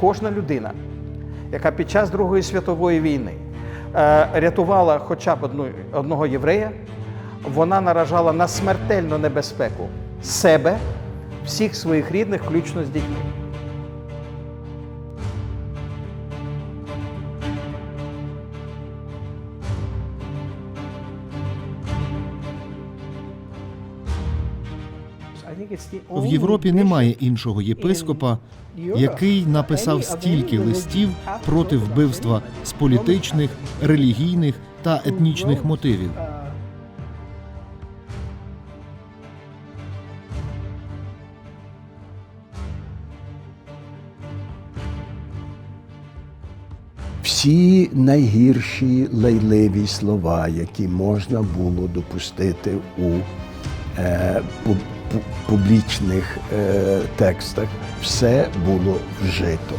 Кожна людина, яка під час Другої світової війни е, рятувала хоча б одну, одного єврея, вона наражала на смертельну небезпеку себе, всіх своїх рідних, включно з дітьми. В Європі немає іншого єпископа, який написав стільки листів проти вбивства з політичних, релігійних та етнічних мотивів. всі найгірші лайливі слова, які можна було допустити у е, публічних е, текстах, все було вжито.